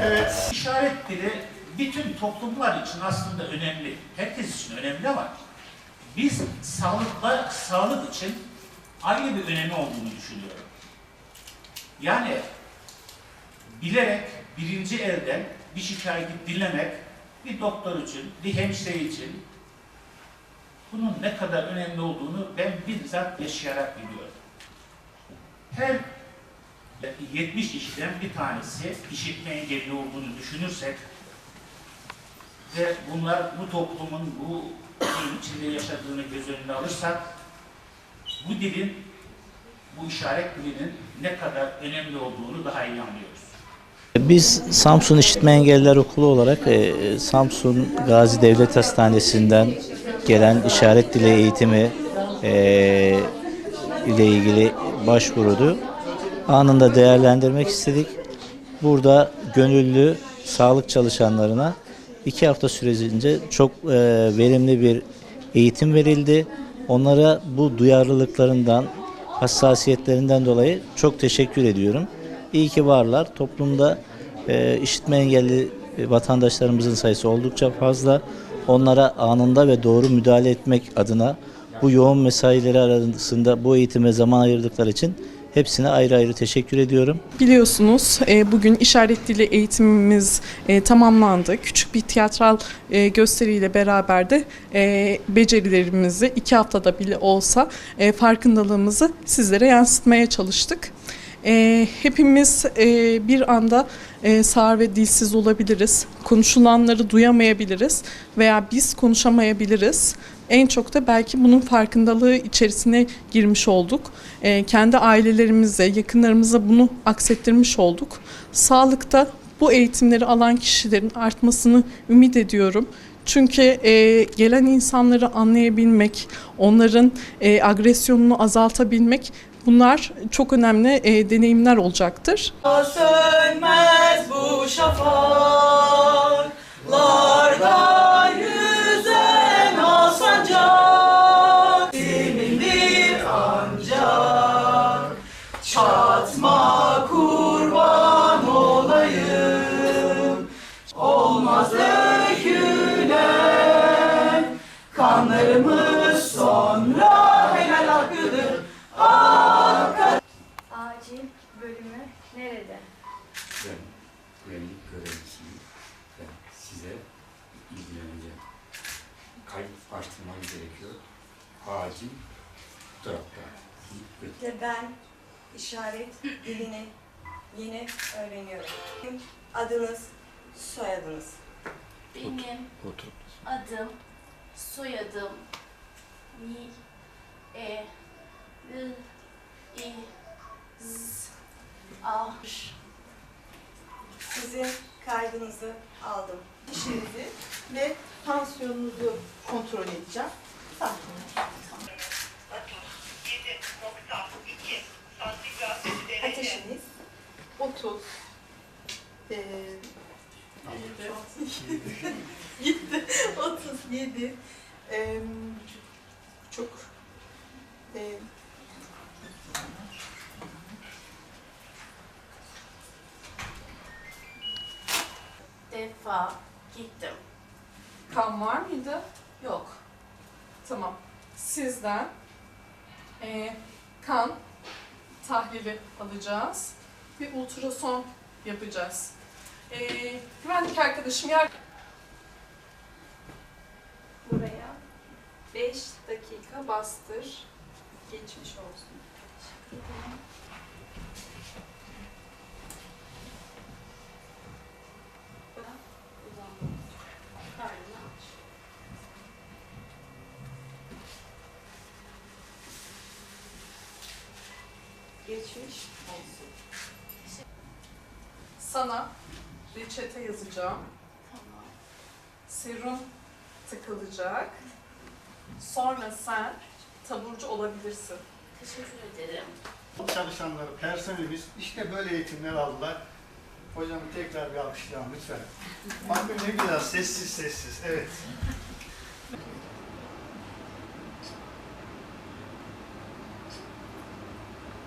Evet. İşaret dili bütün toplumlar için aslında önemli. Herkes için önemli ama biz sağlıkla, sağlık için ayrı bir önemi olduğunu düşünüyorum. Yani bilerek birinci elden bir şikayeti dinlemek bir doktor için, bir hemşire için bunun ne kadar önemli olduğunu ben bizzat yaşayarak biliyorum. Her 70 kişiden bir tanesi işitme engelli olduğunu düşünürsek ve bunlar bu toplumun bu şeyin içinde yaşadığını göz önüne alırsak bu dilin, bu işaret dilinin ne kadar önemli olduğunu daha iyi anlıyoruz. Biz Samsun İşitme Engelliler Okulu olarak e, Samsun Gazi Devlet Hastanesi'nden gelen işaret dili eğitimi e, ile ilgili başvurudu. Anında değerlendirmek istedik. Burada gönüllü sağlık çalışanlarına iki hafta sürecince çok e, verimli bir eğitim verildi. Onlara bu duyarlılıklarından, hassasiyetlerinden dolayı çok teşekkür ediyorum. İyi ki varlar. Toplumda e, işitme engelli vatandaşlarımızın sayısı oldukça fazla. Onlara anında ve doğru müdahale etmek adına bu yoğun mesaileri arasında bu eğitime zaman ayırdıkları için hepsine ayrı ayrı teşekkür ediyorum. Biliyorsunuz e, bugün işaret dili eğitimimiz e, tamamlandı. Küçük bir tiyatral e, gösteriyle beraber de becerilerimizi iki haftada bile olsa farkındalığımızı sizlere yansıtmaya çalıştık. Hepimiz bir anda e, sağır ve dilsiz olabiliriz. Konuşulanları duyamayabiliriz veya biz konuşamayabiliriz. En çok da belki bunun farkındalığı içerisine girmiş olduk. E, kendi ailelerimize, yakınlarımıza bunu aksettirmiş olduk. Sağlıkta bu eğitimleri alan kişilerin artmasını ümit ediyorum. Çünkü e, gelen insanları anlayabilmek, onların e, agresyonunu azaltabilmek bunlar çok önemli e, deneyimler olacaktır. Sönmez bu şafaklarda Acil bölümü nerede? Ben güvenlik görevlisiyim. Ben size ilgileneceğim. Kayıt açtırmam gerekiyor. Acil durakta. Ve ben işaret dilini yeni öğreniyorum. Adınız, soyadınız. Benim adım, soyadım Ni E L I Z A Sizin kaydınızı aldım. dişinizi ve tansiyonunuzu kontrol edeceğim. Sakin. Ateşiniz 30 eee, gitti 37 Eee, çok eee, defa gittim. Kan var mıydı? Yok. Tamam. Sizden eee, kan tahlili alacağız. Bir ultrason yapacağız. Eee güvenlik arkadaşım yer... Buraya 5 dakika bastır. Geçmiş olsun. Geçmiş olsun. Sana reçete yazacağım. Tamam. Serum tıkılacak. Sonra sen taburcu olabilirsin. Teşekkür ederim. Çalışanları, personelimiz işte böyle eğitimler aldılar. Hocam tekrar bir alkışlayalım lütfen. Bakın ne güzel sessiz sessiz. Evet.